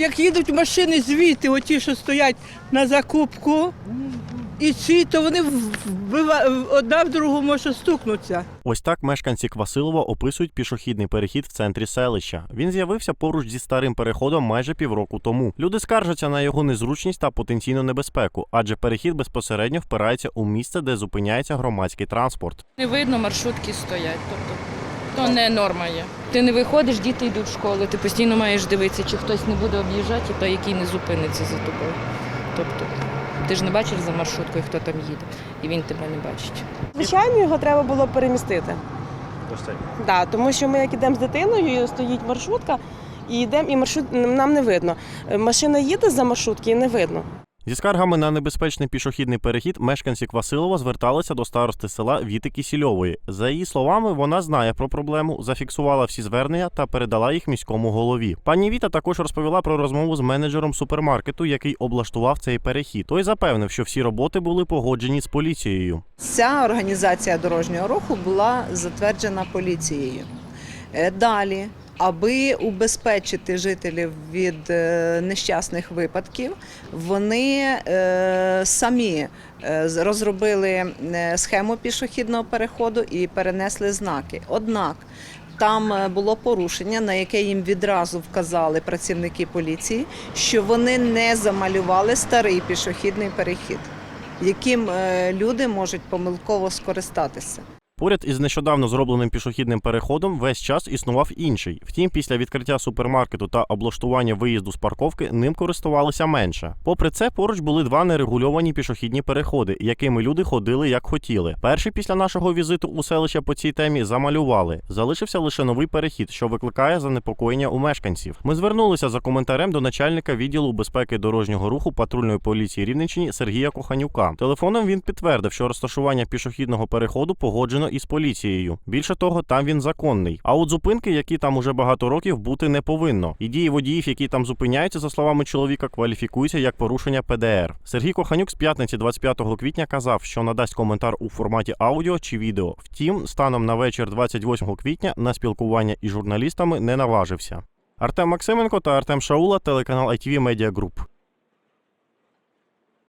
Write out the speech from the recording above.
Як їдуть машини звідти, оті, що стоять на закупку, і ці, то вони вбива- одна в другу може стукнутися. Ось так мешканці Квасилова описують пішохідний перехід в центрі селища. Він з'явився поруч зі старим переходом майже півроку тому. Люди скаржаться на його незручність та потенційну небезпеку, адже перехід безпосередньо впирається у місце, де зупиняється громадський транспорт. Не видно, маршрутки стоять. Тобто то не норма є. Ти не виходиш, діти йдуть в школу, ти постійно маєш дивитися, чи хтось не буде об'їжджати, і той, який не зупиниться за тобою. Тобто ти ж не бачиш за маршруткою, хто там їде, і він тебе не бачить. Звичайно, його треба було перемістити. Да, тому що ми як ідемо з дитиною, стоїть маршрутка, і йдемо, і маршрут нам не видно. Е, Машина їде за маршрутки і не видно. Зі скаргами на небезпечний пішохідний перехід мешканці Квасилова зверталися до старости села Віти Кісільової. За її словами, вона знає про проблему, зафіксувала всі звернення та передала їх міському голові. Пані Віта також розповіла про розмову з менеджером супермаркету, який облаштував цей перехід. Той запевнив, що всі роботи були погоджені з поліцією. Ця організація дорожнього руху була затверджена поліцією. Е, Далі, аби убезпечити жителів від е, нещасних випадків, вони е, самі е, розробили схему пішохідного переходу і перенесли знаки. Однак там було порушення, на яке їм відразу вказали працівники поліції, що вони не замалювали старий пішохідний перехід яким люди можуть помилково скористатися. Поряд із нещодавно зробленим пішохідним переходом весь час існував інший. Втім, після відкриття супермаркету та облаштування виїзду з парковки ним користувалися менше. Попри це, поруч були два нерегульовані пішохідні переходи, якими люди ходили як хотіли. Перший після нашого візиту у селище по цій темі замалювали. Залишився лише новий перехід, що викликає занепокоєння у мешканців. Ми звернулися за коментарем до начальника відділу безпеки дорожнього руху патрульної поліції Рівненщині Сергія Коханюка. Телефоном він підтвердив, що розташування пішохідного переходу погоджено із поліцією. Більше того, там він законний. А от зупинки, які там уже багато років, бути не повинно. І дії водіїв, які там зупиняються, за словами чоловіка, кваліфікуються як порушення ПДР. Сергій Коханюк з п'ятниці 25 квітня казав, що надасть коментар у форматі аудіо чи відео. Втім, станом на вечір 28 квітня на спілкування із журналістами не наважився. Артем Максименко та Артем Шаула, телеканал ITV Media Group.